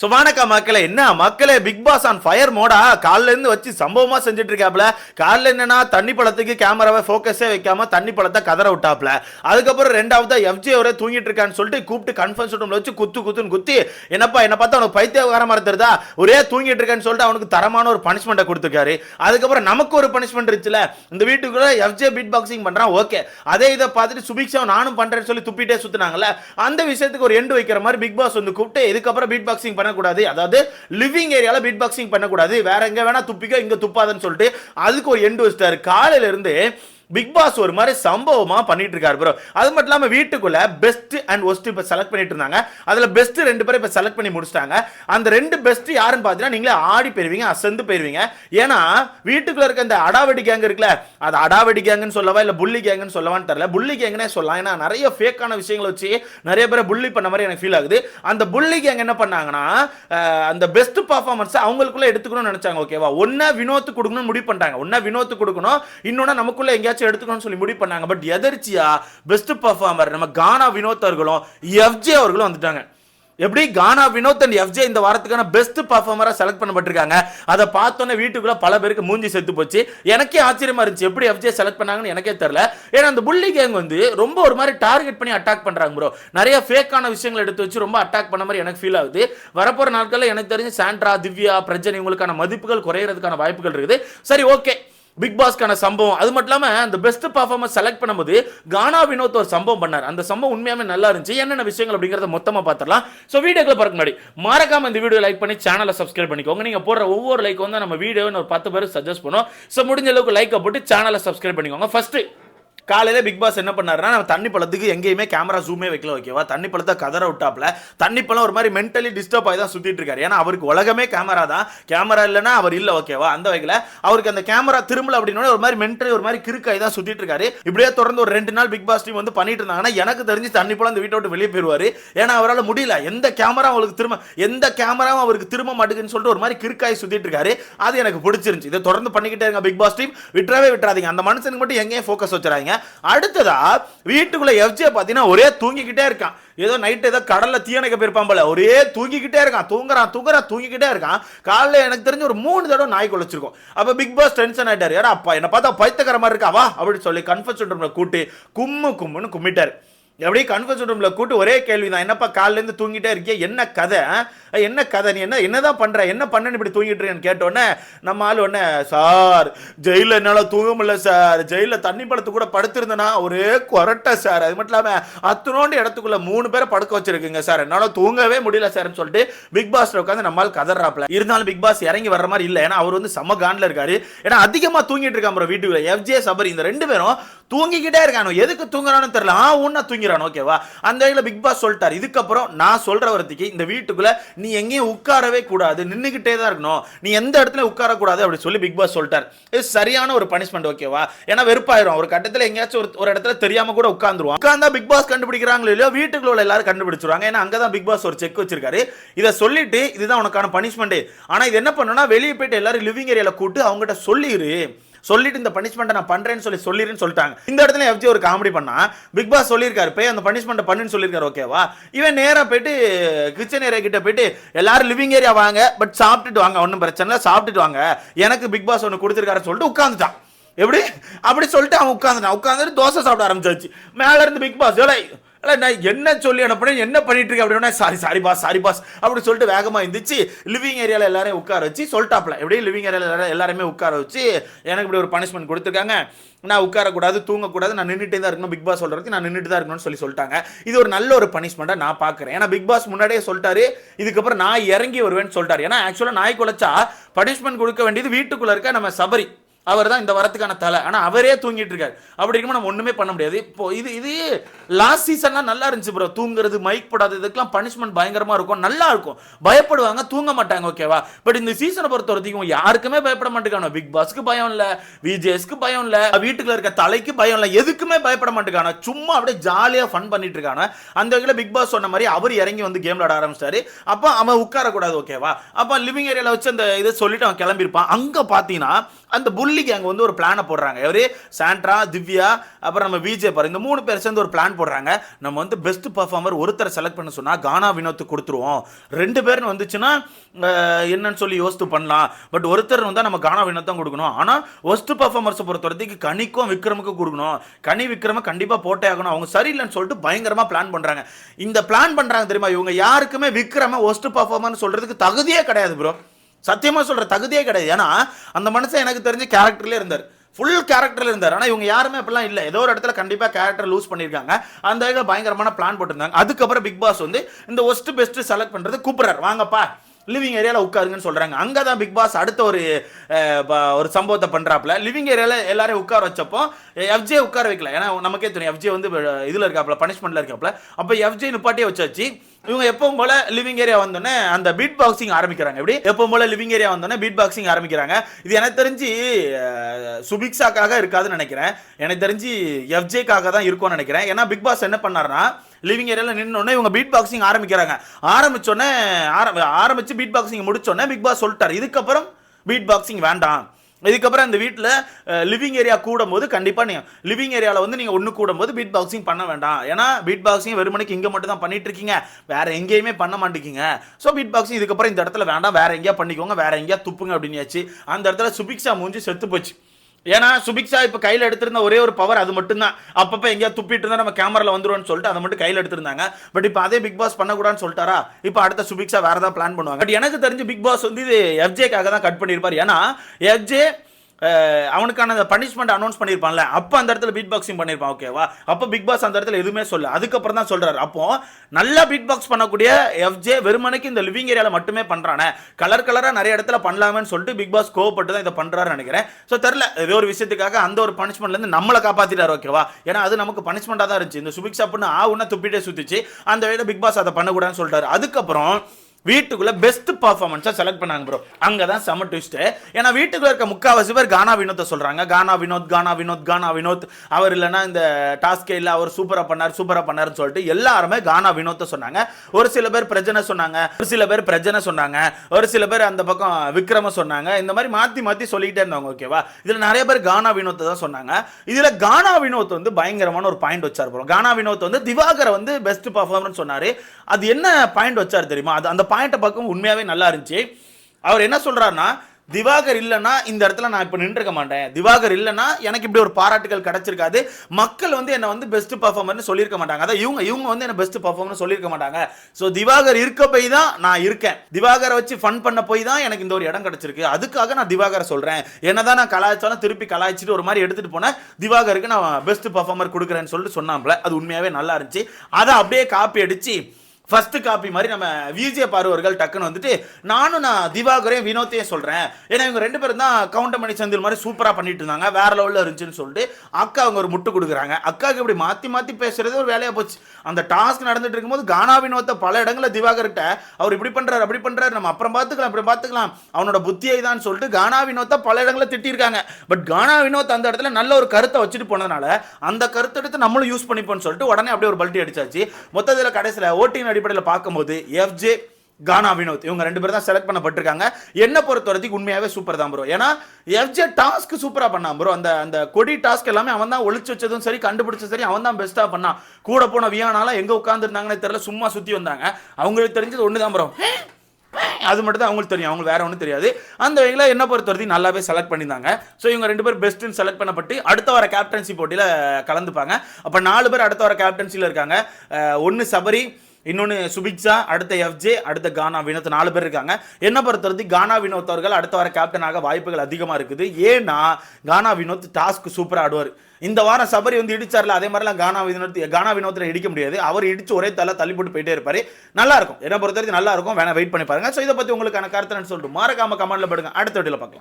So வணக்கம் மக்களே என்ன மக்களே பிக் பாஸ் ஆன் ஃபயர் மோடா காலைல இருந்து வச்சு சம்பவமாக செஞ்சுட்டு இருக்காப்ல காலைல என்னன்னா தண்ணி பழத்துக்கு கேமராவை ஃபோக்கஸே வைக்காம தண்ணி பழத்தை கதற விட்டாப்ல. அதுக்கப்புறம் ரெண்டாவது எஃப்ஜி அவரே தூங்கிட்டு இருக்கான்னு சொல்லிட்டு கூப்பிட்டு கன்ஃபரன்ஸ் ரூம்ல வச்சு குத்து குத்துன்னு குத்தி என்னப்பா என்ன பார்த்தா அவனுக்கு பைத்தியகாரமா இருந்துருதா ஒரே தூங்கிட்டு இருக்கான்னு சொல்லிட்டு அவனுக்கு தரமான ஒரு பனிஷ்மெண்ட்டை கொடுத்துருக்காரு. அதுக்கப்புறம் நமக்கு ஒரு பனிஷ்மெண்ட் இருந்துச்சுல இந்த வீட்டுக்குள்ள எஃப்ஜே பீட் பாக்ஸிங் பண்ணுறான் ஓகே. அதே இதை பார்த்துட்டு சுபிக்ஷா நானும் பண்ணுறேன்னு சொல்லி துப்பிட்டே சுத்துனாங்கல்ல அந்த விஷயத்துக்கு ஒரு எண்டு வைக்கிற மாதிரி பிக் பாஸ் வந்து கூப்பிட்டு இதுக்கப்புறம் பீட் பாக்ஸிங் பண்ணக்கூடாது. அதாவது லிவிங் ஏரியாவில் பீட் பாக்ஸிங் பண்ணக்கூடாது. வேற எங்க வேணா துப்பிக்க இங்கே துப்பாதுன்னு சொல்லிட்டு அதுக்கு ஒரு எண்டு வச்சிட்டாரு காலையிலேருந்து பிக் பாஸ் ஒரு மாதிரி சம்பவமாக பண்ணிட்டு இருக்காரு ப்ரோ அது மட்டும் இல்லாமல் வீட்டுக்குள்ள பெஸ்ட் அண்ட் ஒஸ்ட் இப்போ செலக்ட் பண்ணிட்டு இருந்தாங்க. அதில் பெஸ்ட் ரெண்டு பேரும் இப்போ செலக்ட் பண்ணி முடிச்சிட்டாங்க. அந்த ரெண்டு பெஸ்ட் யாருன்னு பார்த்தீங்கன்னா நீங்களே ஆடி போயிருவீங்க அசந்து போயிருவீங்க. ஏன்னா வீட்டுக்குள்ள இருக்க இந்த அடாவடி கேங் இருக்குல்ல அது அடாவடி கேங்குன்னு சொல்லவா இல்லை புள்ளி கேங்குன்னு சொல்லவான்னு தெரியல. புள்ளி கேங்குனே சொல்லலாம். ஏன்னா நிறைய ஃபேக்கான விஷயங்களை வச்சு நிறைய பேரை புள்ளி பண்ண மாதிரி எனக்கு ஃபீல் ஆகுது. அந்த புள்ளி கேங் என்ன பண்ணாங்கன்னா அந்த பெஸ்ட் பர்ஃபார்மன்ஸை அவங்களுக்குள்ள எடுத்துக்கணும்னு நினைச்சாங்க ஓகேவா ஒன்னா வினோத்து கொடுக்கணும்னு முடிவு பண்ணிட்டாங்க. ஒன்னா வினோத்து கொடுக்கணும். இன்னொன்னு நமக்குள்ள எங்கேயாச்சும் எடுத்துக்கணும்னு சொல்லி முடிவு பண்ணாங்க. பட் எதர்ச்சியா பெஸ்ட் பர்ஃபார்மர் நம்ம கானா வினோத் அவர்களும் எஃப்ஜே அவர்களும் வந்துட்டாங்க. எப்படி? கானா வினோத் அண்ட் எஃப்ஜே இந்த வாரத்துக்கான பெஸ்ட் பர்ஃபார்மரா செலக்ட் பண்ணப்பட்டிருக்காங்க. அதை பார்த்தோன்னே வீட்டுக்குள்ள பல பேருக்கு மூஞ்சி செத்து போச்சு. எனக்கே ஆச்சரியமா இருந்துச்சு. எப்படி எஃப்ஜே செலக்ட் பண்ணாங்கன்னு எனக்கே தெரியல. ஏன்னா அந்த புள்ளி கேங் வந்து ரொம்ப ஒரு மாதிரி டார்கெட் பண்ணி அட்டாக் பண்றாங்க ப்ரோ நிறைய ஃபேக்கான விஷயங்கள் எடுத்து வச்சு ரொம்ப அட்டாக் பண்ண மாதிரி எனக்கு ஃபீல் ஆகுது. வரப்போற நாட்கள்ல எனக்கு தெரிஞ்சு சாண்ட்ரா திவ்யா பிரஜன் இவங்களுக்கான மதிப்புகள் குறையிறதுக்கான வாய்ப்புகள் இருக்குது. சரி ஓகே பிக் பாஸ்க்கான சம்பவம். அது மட்டும் இல்லாமல் அந்த பெஸ்ட் பர்ஃபார்மன்ஸ் செலக்ட் பண்ணும்போது கானா வினோத் ஒரு சம்பவம் பண்ணார். அந்த சம்பவம் உண்மையாகவே நல்லா இருந்துச்சு. என்னென்ன விஷயங்கள் அப்படிங்கிறத மொத்தமாக பார்த்துடலாம் ஸோ வீடியோக்குள்ள பார்க்க முன்னாடி மறக்காம இந்த வீடியோ லைக் பண்ணி சேனலை சப்ஸ்கிரைப் பண்ணிக்கோங்க. நீங்கள் போடுற ஒவ்வொரு லைக் வந்து நம்ம வீடியோ ஒரு பத்து பேர் சஜஸ்ட் பண்ணுவோம். ஸோ முடிஞ்ச அளவுக்கு லைக்கை போட்டு சேனலை சப்ஸ்கிரைப் பண்ணிக்கோங்க. ஃபஸ்ட்டு காலையில் பிக் பாஸ் என்ன பண்ணாருன்னா நம்ம தண்ணி பழத்துக்கு எங்கேயுமே கேமரா ஜூமே வைக்கல ஓகேவா தண்ணி பழத்தை கதற விட்டாப்ல தண்ணி பழம் ஒரு மாதிரி மென்டலி டிஸ்டர்ப் ஆகி தான் சுற்றிட்டு இருக்காரு. ஏன்னா அவருக்கு உலகமே கேமரா தான். கேமரா இல்லைனா அவர் இல்லை ஓகேவா அந்த வகையில் அவருக்கு அந்த கேமரா திரும்பல அப்படின்னா ஒரு மாதிரி மென்டலி ஒரு மாதிரி கிறுக்காய் தான் சுற்றிட்டு இருக்காரு. இப்படியே தொடர்ந்து ஒரு ரெண்டு நாள் பிக் பாஸ் டீம் வந்து பண்ணிட்டு இருந்தாங்கன்னா எனக்கு தெரிஞ்சு தண்ணி பழம் அந்த வீட்டை விட்டு வெளியே போயிடுவார் ஏன்னா அவரால் முடியல. எந்த கேமரா அவருக்கு திரும்ப எந்த கேமராவும் அவருக்கு திரும்ப மாட்டேங்குன்னு சொல்லிட்டு ஒரு மாதிரி கிறுக்காய் சுற்றிட்டு இருக்காரு. அது எனக்கு பிடிச்சிருந்துச்சு. இதை தொடர்ந்து பண்ணிக்கிட்டே இருங்க பிக் பாஸ் டீம் விட்டுறவே விட்டுறாதீங்க. அந்த மனுஷனுக்கு மட்டும் எங்கேயும் ஃபோக்கஸ் வச்சுறாங்க அடுத்ததா வீட்டுக்குள்ள எஃப்ஜே பார்த்தீங்கன்னா ஒரே தூங்கிக்கிட்டே இருக்கான். ஏதோ நைட்டு ஏதோ கடல்ல தீயணைக்க போயிருப்பான் போல. ஒரே தூங்கிக்கிட்டே இருக்கான். தூங்குறான் தூங்குறான் தூங்கிக்கிட்டே இருக்கான். காலைல எனக்கு தெரிஞ்சு ஒரு மூணு தடவை நாய் குலைச்சிருக்கும். அப்போ பிக் பாஸ் டென்ஷன் ஆகிட்டார் ஏடா அப்பா என்ன பார்த்தா பைத்தக்கிற மாதிரி இருக்கா? வா அப்படின்னு சொல்லி கன்ஃபர்ஸ் ரூமில் கூட்டி கும்மு கும்முன்னு கும்மிட்டார். அப்படியே கன்ஃபர்ஸ் ரூம்ல கூட்டு ஒரே கேள்வி தான் என்னப்பா காலையில இருந்து தூங்கிட்டே இருக்கிய? என்ன கதை என்ன கதை நீ? என்ன என்னதான் பண்ற? என்ன பண்ணனு இப்படி தூங்கிட்டு இருக்கேன்னு கேட்டோன்னே நம்ம ஆள் உடனே சார் ஜெயில என்னால தூங்க முடியல சார். ஜெயில தண்ணி படத்து கூட படுத்திருந்தேனா ஒரே கொரட்டை சார். அது மட்டும் இல்லாம அத்தனோண்டு இடத்துக்குள்ள மூணு பேரை படுக்க வச்சிருக்குங்க சார். என்னால தூங்கவே முடியல சார்னு சொல்லிட்டு பிக் பாஸில் உட்காந்து நம்மால் கதறாப்ல இருந்தாலும் பிக் பாஸ் இறங்கி வர்ற மாதிரி இல்ல. ஏன்னா அவர் வந்து செம்ம கான்ல இருக்காரு. ஏன்னா அதிகமா தூங்கிட்டு இருக்காம bro வீட்டுக்குள்ள. எஃப்ஜே சபரி இந்த ரெண்டு பேரும் தூங்கிக்கிட்டே இருக்கானோ? எதுக்கு தூங்குறானு தெரியல. ஆ உன்ன தூங்கிறான். ஓகேவா அந்த வகையில் பிக் பாஸ் சொல்லிட்டார். இதுக்கப்புறம் நான் சொல்ற வரத்துக்கு இந்த வீட்டுக்குள்ள நீ எங்கேயும் உட்காரவே கூடாது. நின்றுக்கிட்டே தான் இருக்கணும். நீ எந்த இடத்துல உட்காரக்கூடாது அப்படி சொல்லி பிக் பாஸ் சொல்லிட்டார். இது சரியான ஒரு பனிஷ்மெண்ட் ஓகேவா ஏன்னா வெறுப்பாயிரும். ஒரு கட்டத்தில் எங்கேயாச்சும் ஒரு ஒரு இடத்துல தெரியாம கூட உட்காந்துருவான் உட்காந்தா பிக் பாஸ் கண்டுபிடிக்கிறாங்களோ இல்லையோ வீட்டுக்குள்ள உள்ள எல்லாரும் கண்டுபிடிச்சிருவாங்க. ஏன்னா அங்கதான் பிக் பாஸ் ஒரு செக் வச்சிருக்காரு. இதை சொல்லிட்டு இதுதான் உனக்கான பனிஷ்மெண்ட் ஆனா இது என்ன பண்ணுன்னா வெளியே போயிட்டு எல்லாரும் லிவிங் ஏரியாவில் கூட்டு அவங்ககிட்ட சொல்லிடு சொல்லிட்டு இந்த பனிஷ்மெண்ட்டை நான் பண்றேன்னு சொல்லி சொல்லிருன்னு சொல்லிட்டாங்க. இந்த இடத்துல எஃப்ஜி ஒரு காமெடி பண்ணா பிக் பாஸ் சொல்லியிருக்காரு போய் அந்த பனிஷ்மெண்ட்டை பண்ணுன்னு சொல்லியிருக்காரு ஓகேவா இவன் நேராக போயிட்டு கிச்சன் ஏரியா கிட்ட போயிட்டு எல்லாரும் லிவிங் ஏரியா வாங்க பட் சாப்பிட்டுட்டு வாங்க ஒன்றும் பிரச்சனை இல்லை சாப்பிட்டுட்டு வாங்க. எனக்கு பிக் பாஸ் ஒன்று கொடுத்துருக்காருன்னு சொல்லிட்டு உட்காந்துட்டான் எப்படி? அப்படி சொல்லிட்டு அவன் உட்காந்துட்டான் உட்காந்துட்டு தோசை சாப்பிட ஆரம்பிச்சாச்சு. மேலே இருந்து பிக் பாஸ் இல்லை நான் என்ன சொல்லி அனுப்புனேன்? என்ன பண்ணிட்டு இருக்கேன்? அப்படின்னா sorry sorry boss sorry boss அப்படி சொல்லிட்டு வேகமாக இருந்துச்சு லிவிங் ஏரியாவில் எல்லாரையும் உட்கார வச்சு சொல்லிட்டாப்ல எப்படி லிவிங் ஏரியாவில் எல்லாரும் எல்லாருமே உட்கார வச்சு எனக்கு இப்படி ஒரு பனிஷ்மெண்ட் கொடுத்துருக்காங்க. நான் உட்காரக்கூடாது தூங்கக்கூடாது நான் நின்றுட்டே தான் இருக்கணும். பிக் பாஸ் சொல்கிறதுக்கு நான் நின்றுட்டு தான் இருக்கணும்னு சொல்லி சொல்லிட்டாங்க. இது ஒரு நல்ல ஒரு பனிஷ்மெண்ட்டை நான் பார்க்குறேன் ஏன்னா பிக் பாஸ் முன்னாடியே சொல்லிட்டாரு. இதுக்கப்புறம் நான் இறங்கி வருவேன்னு சொல்லிட்டாரு. ஏன்னா ஆக்சுவலாக நாய் குலைச்சா பனிஷ்மெண்ட் கொடுக்க வேண்டியது வீட்டுக்குள்ளே இருக்க நம்ம சபரி. அவர் தான் இந்த வரத்துக்கான தலை. ஆனால் அவரே தூங்கிட்டு இருக்காரு அப்படி இருக்கும்போது நம்ம ஒன்றுமே பண்ண முடியாது. இப்போ இது இது லாஸ்ட் சீசன்லாம் நல்லா இருந்துச்சு ப்ரோ தூங்குறது மைக் போடாது இதுக்கெல்லாம் பனிஷ்மெண்ட் பயங்கரமாக இருக்கும். நல்லா இருக்கும். பயப்படுவாங்க தூங்க மாட்டாங்க ஓகேவா பட் இந்த சீசனை பொறுத்த வரைக்கும் யாருக்குமே பயப்பட மாட்டேங்கானோ பிக் பாஸ்க்கு பயம் இல்லை. விஜேஸ்க்கு பயம் இல்லை. வீட்டுக்குள்ள இருக்க தலைக்கு பயம் இல்லை. எதுக்குமே பயப்பட மாட்டேங்கானோ சும்மா அப்படியே ஜாலியாக ஃபன் பண்ணிட்டு இருக்கானோ. அந்த வகையில் பிக் பாஸ் சொன்ன மாதிரி அவர் இறங்கி வந்து கேம் விளாட ஆரம்பிச்சிட்டாரு அப்போ அவன் உட்காரக்கூடாது ஓகேவா அப்போ லிவிங் ஏரியாவில் வச்சு அந்த இதை சொல்லிட்டு அவன் கிளம்பியிருப்பான். அங்கே பார்த்தீங்கன்னா அந்த புள்ளி அங்கே கேங் வந்து ஒரு பிளானை போடுறாங்க. எவரு சாண்ட்ரா திவ்யா அப்புறம் நம்ம விஜய் பாரு இந்த மூணு பேர் சேர்ந்து ஒரு பிளான் போடுறாங்க. நம்ம வந்து பெஸ்ட் பர்ஃபார்மர் ஒருத்தரை செலக்ட் பண்ண சொன்னால் கானா வினோத்துக்கு கொடுத்துருவோம். ரெண்டு பேர்னு வந்துச்சுன்னா என்னன்னு சொல்லி யோசித்து பண்ணலாம். பட் ஒருத்தர் வந்தால் நம்ம கானா வினோத் தான் கொடுக்கணும். ஆனால் ஒஸ்ட் பர்ஃபார்மர்ஸை பொறுத்த வரைக்கும் கனிக்கும் விக்ரமுக்கும் கொடுக்கணும். கனி விக்ரம கண்டிப்பாக போட்டே ஆகணும். அவங்க சரியில்லைன்னு சொல்லிட்டு பயங்கரமாக பிளான் பண்ணுறாங்க இந்த பிளான் பண்ணுறாங்க தெரியுமா? இவங்க யாருக்குமே விக்ரம ஒஸ்ட் பர்ஃபார்மர்னு சொல்கிறதுக்கு தகுதியே கிடையாது ப்ரோ சத்தியமா சொல்ற தகுதியே கிடையாது. ஏன்னா அந்த மனுஷன் எனக்கு தெரிஞ்ச கேரக்டர்ல இருந்தார். ஃபுல் கேரக்டர்ல இருந்தார். ஆனா இவங்க யாருமே அப்படிலாம் இல்லை. ஏதோ ஒரு இடத்துல கண்டிப்பா கேரக்டர் லூஸ் பண்ணிருக்காங்க. அந்த இதில் பயங்கரமான பிளான் போட்டிருந்தாங்க. அதுக்கப்புறம் பிக் பாஸ் வந்து இந்த ஒஸ்ட் பெஸ்ட் செலக்ட் பண்றது கூப்பிடுறாரு. வாங்கப்பா. லிவிங் ஏரியாவில் உட்காருங்கன்னு சொல்கிறாங்க அங்கே தான் பிக் பாஸ் அடுத்த ஒரு ப- ஒரு சம்பவத்தை பண்ணுறாப்புல லிவிங் ஏரியாவில் எல்லாரையும் உட்கார வச்சப்போ எஃப்ஜே உட்கார வைக்கல. ஏன்னா நமக்கே தெரியும் எஃப்ஜே வந்து இதில் இருக்காப்புல பனிஷ்மெண்ட்ல இருக்காப்புல. அப்போ எஃப்ஜே நிப்பாட்டியே வச்சாச்சு. இவங்க எப்பவும் போல லிவிங் ஏரியா வந்தோடனே அந்த பீட் பாக்ஸிங் ஆரம்பிக்கிறாங்க. எப்படி? எப்பவும் போல லிவிங் ஏரியா வந்தோடனே பீட் பாக்ஸிங் ஆரம்பிக்கிறாங்க. இது எனக்கு தெரிஞ்சு சுபிக்ஸாக்காக இருக்காதுன்னு நினைக்கிறேன். எனக்கு தெரிஞ்சு எஃப்ஜேக்காக தான் இருக்கும்னு நினைக்கிறேன். ஏன்னா பிக் பாஸ் என்ன பண்ணாருன்னா லிவிங் ஏரியாவில் நின்னோடனே இவங்க பீட் பாக்ஸிங் ஆரம்பிக்கிறாங்க. ஆரம்பித்தோடனே ஆரம்ப ஆரம்பித்து பீட் பாக்ஸிங் முடிச்சோடனே பிக் பாஸ் சொல்லிட்டார். இதுக்கப்புறம் பீட் பாக்ஸிங் வேண்டாம். இதுக்கப்புறம் இந்த வீட்டில் லிவிங் ஏரியா கூடும் போது கண்டிப்பாக நீங்கள் லிவிங் ஏரியாவில் வந்து நீங்கள் ஒன்று கூடும் போது பீட் பாக்ஸிங் பண்ண வேண்டாம். ஏன்னா பீட் பாக்ஸிங் வெறுமனைக்கு இங்கே மட்டும் தான் பண்ணிட்டு இருக்கீங்க. வேற எங்கேயுமே பண்ண மாட்டேங்கிங்க ஸோ பீட் பாக்ஸிங் இதுக்கப்புறம் இந்த இடத்துல வேண்டாம். வேற எங்கேயா பண்ணிக்கோங்க. வேற எங்கேயா துப்புங்க அப்படின்னாச்சு. அந்த இடத்துல சுபிக்ஷா மூஞ்சி செத்து போச்சு. ஏன்னா சுபிக்ஷா இப்போ கையில் எடுத்திருந்த ஒரே ஒரு பவர் அது மட்டும்தான். அப்பப்போ எங்கேயா துப்பிட்டு இருந்தா நம்ம கேமரால வந்துருவோம்னு சொல்லிட்டு அதை மட்டும் கையில் எடுத்திருந்தாங்க. பட் இப்போ அதே பிக் பாஸ் பண்ணக்கூடாதுன்னு சொல்லிட்டாரா? இப்போ அடுத்த சுபிக்ஷா வேறு ஏதாவது பிளான் பண்ணுவாங்க. பட் எனக்கு தெரிஞ்சு பிக் பாஸ் வந்து இது எஃப்ஜேக்காக தான் கட் பண்ணியிருப்பார் ஏன்னா எஃப்ஜே அவனுக்கான அந்த பனிஷ்மெண்ட் அனௌன்ஸ் பண்ணியிருப்பான்ல. அப்போ அந்த இடத்துல பீட் பாக்ஸிங் பண்ணியிருப்பான் ஓகேவா அப்போ பிக் பாஸ் அந்த இடத்துல எதுவுமே சொல்ல அதுக்கப்புறம் தான் சொல்கிறார் அப்போ நல்லா பீட் பாக்ஸ் பண்ணக்கூடிய எஃப்ஜே வெறுமனைக்கு இந்த லிவிங் ஏரியாவில் மட்டுமே பண்ணுறானே கலர் கலராக நிறைய இடத்துல பண்ணலாமேன்னு சொல்லிட்டு பிக் பாஸ் கோவப்பட்டு தான் இதை பண்ணுறாரு நினைக்கிறேன். ஸோ தெரில ஏதோ ஒரு விஷயத்துக்காக அந்த ஒரு பனிஷ்மெண்ட்லேருந்து நம்மளை காப்பாற்றிட்டார் ஓகேவா ஏன்னா அது நமக்கு பனிஷ்மெண்ட்டாக தான் இருந்துச்சு. இந்த சுபிக்ஷா பொண்ணு ஆ துப்பிட்டே சுற்றிச்சு அந்த வழியில் பிக் பாஸ் அதை பண்ணக்கூடாதுன்னு சொல்லிட்டாரு அதுக்கப்புறம் வீட்டுக்குள்ள பெஸ்ட் பர்ஃபார்மன்ஸா செலக்ட் பண்ணாங்க ப்ரோ அங்கே தான் செம ட்விஸ்ட் ஏன்னா வீட்டுக்குள்ள இருக்க முக்காவாசி பேர் கானா வினோத்தை சொல்றாங்க. கானா வினோத் கானா வினோத் கானா வினோத். அவர் இல்லைன்னா இந்த டாஸ்கே இல்லை அவர் சூப்பராக பண்ணார் சூப்பராக பண்ணார்னு சொல்லிட்டு எல்லாருமே கானா வினோத்தை சொன்னாங்க. ஒரு சில பேர் பிரஜனை சொன்னாங்க ஒரு சில பேர் பிரஜனை சொன்னாங்க ஒரு சில பேர் அந்த பக்கம் விக்ரம சொன்னாங்க. இந்த மாதிரி மாற்றி மாற்றி சொல்லிக்கிட்டே இருந்தாங்க ஓகேவா இதில் நிறைய பேர் கானா வினோத்தை தான் சொன்னாங்க. இதில் கானா வினோத் வந்து பயங்கரமான ஒரு பாயிண்ட் வச்சார் ப்ரோ கானா வினோத் வந்து திவாகரை வந்து பெஸ்ட் பர்ஃபார்மன்ஸ் சொன்னார். அது என்ன பாயிண்ட் வச்சார் தெரியுமா? அது அந்த பாயிண்ட்டை பார்க்கும் உண்மையாகவே நல்லா இருந்துச்சு. அவர் என்ன சொல்கிறாருன்னா திவாகர் இல்லைன்னா இந்த இடத்துல நான் இப்போ நின்றுக்க மாட்டேன். திவாகர் இல்லைன்னா எனக்கு இப்படி ஒரு பாராட்டுகள் கிடச்சிருக்காது. மக்கள் வந்து என்னை வந்து பெஸ்ட் பர்ஃபார்மர்னு சொல்லியிருக்க மாட்டாங்க. அதான் இவங்க இவங்க வந்து என்னை பெஸ்ட் பர்ஃபார்மர்னு சொல்லியிருக்க மாட்டாங்க. ஸோ திவாகர் இருக்க போய் தான் நான் இருக்கேன். திவாகரை வச்சு ஃபன் பண்ண போய் தான் எனக்கு இந்த ஒரு இடம் கிடச்சிருக்கு. அதுக்காக நான் திவாகரை சொல்றேன். என்னதான் நான் கலாய்ச்சாலும் திருப்பி கலாய்ச்சிட்டு ஒரு மாதிரி எடுத்துகிட்டு போனேன். திவாகருக்கு நான் பெஸ்ட் பர்ஃபார்மர் கொடுக்குறேன்னு சொல்லிட்டு சொன்னாப்ல அது உண்மையாகவே நல்லா இருந்துச்சு. அதை அப்படியே காப்பி அடித்து ஃபர்ஸ்ட் காப்பி மாதிரி நம்ம விஜய பார்வர்கள் டக்குன்னு வந்துட்டு நானும் நான் திவாகரையும் வினோத்தையும் சொல்கிறேன் ஏன்னா இவங்க ரெண்டு பேரும் தான் கவுண்டமணி செந்தில் மாதிரி சூப்பராக பண்ணிட்டு இருந்தாங்க. வேற லெவலில் இருந்துச்சுன்னு சொல்லிட்டு அக்கா அவங்க ஒரு முட்டு கொடுக்குறாங்க. அக்காவுக்கு இப்படி மாற்றி மாற்றி பேசுறது ஒரு வேலையாக போச்சு. அந்த டாஸ்க் நடந்துட்டு இருக்கும்போது கானா வினோத்தை பல இடங்களில் திவாகர்கிட்ட அவர் இப்படி பண்ணுறாரு அப்படி பண்ணுறாரு நம்ம அப்புறம் பார்த்துக்கலாம் அப்படி பார்த்துக்கலாம். அவனோட புத்தியை தான் சொல்லிட்டு கானா வினோத்தை பல இடங்களில் திட்டிருக்காங்க. பட் கானா வினோத் அந்த இடத்துல நல்ல ஒரு கருத்தை வச்சுட்டு போனதுனால அந்த கருத்தை எடுத்து நம்மளும் யூஸ் பண்ணிப்போம்னு சொல்லிட்டு உடனே அப்படியே ஒரு பல்ட்டி அடிச்சாச்சு. மொத்தத்தில் கடைசியில் ஓட்டிங் அடிப்படையில் பார்க்கும்போது எஃப்ஜே கானா வினோத் இவங்க ரெண்டு பேரும் தான் செலக்ட் பண்ணப்பட்டிருக்காங்க. என்ன பொறுத்த வரைக்கும் உண்மையாகவே சூப்பர் தான் ப்ரோ ஏன்னா எஃப்ஜே டாஸ்க் சூப்பராக பண்ணான் ப்ரோ அந்த அந்த கொடி டாஸ்க் எல்லாமே அவன் தான் ஒழிச்சு வச்சதும் சரி கண்டுபிடிச்சதும் சரி அவன் தான் பெஸ்ட்டாக பண்ணான். கூட போன வியானாலாம் எங்கே உட்காந்துருந்தாங்கன்னு தெரியல சும்மா சுற்றி வந்தாங்க. அவங்களுக்கு தெரிஞ்சது ஒன்று தான் ப்ரோ அது மட்டும் தான் அவங்களுக்கு தெரியும். அவங்களுக்கு வேற ஒன்றும் தெரியாது. அந்த வகையில் என்ன பொறுத்த வரைக்கும் நல்லாவே செலக்ட் பண்ணியிருந்தாங்க. ஸோ இவங்க ரெண்டு பேர் பெஸ்ட்டுன்னு செலக்ட் பண்ணப்பட்டு அடுத்த வர கேப்டன்சி போட்டியில் கலந்துப்பாங்க. அப்போ நாலு பேர் அடுத்த வர கேப்டன்சியில் இருக்காங்க. ஒன்று சபரி இன்னொன்று சுபிக்ஷா அடுத்த எஃப்ஜே அடுத்த கானா வினோத் நாலு பேர் இருக்காங்க. என்ன பொறுத்த வரைக்கும் கானா வினோத் அவர்கள் அடுத்த வார கேப்டனாக வாய்ப்புகள் அதிகமாக இருக்குது. ஏன்னா கானா வினோத் டாஸ்க் சூப்பராக ஆடுவார். இந்த வாரம் சபரி வந்து இடிச்சார்ல அதே மாதிரிலாம் கானா வினோத் கானா வினோத்தில் இடிக்க முடியாது. அவர் இடிச்சு ஒரே தலை தள்ளி போட்டு போயிட்டே இருப்பார். நல்லா இருக்கும். என்ன பொறுத்தவரைக்கும் நல்லா இருக்கும். வேணா வெயிட் பண்ணி பாருங்க. ஸோ இதை பற்றி உங்களுக்கான கருத்துன்னு சொல்லிட்டு மறக்காம கமெண்ட்ல படுங்க. அடுத்த வீடியோவில் பார்க்கலாம்.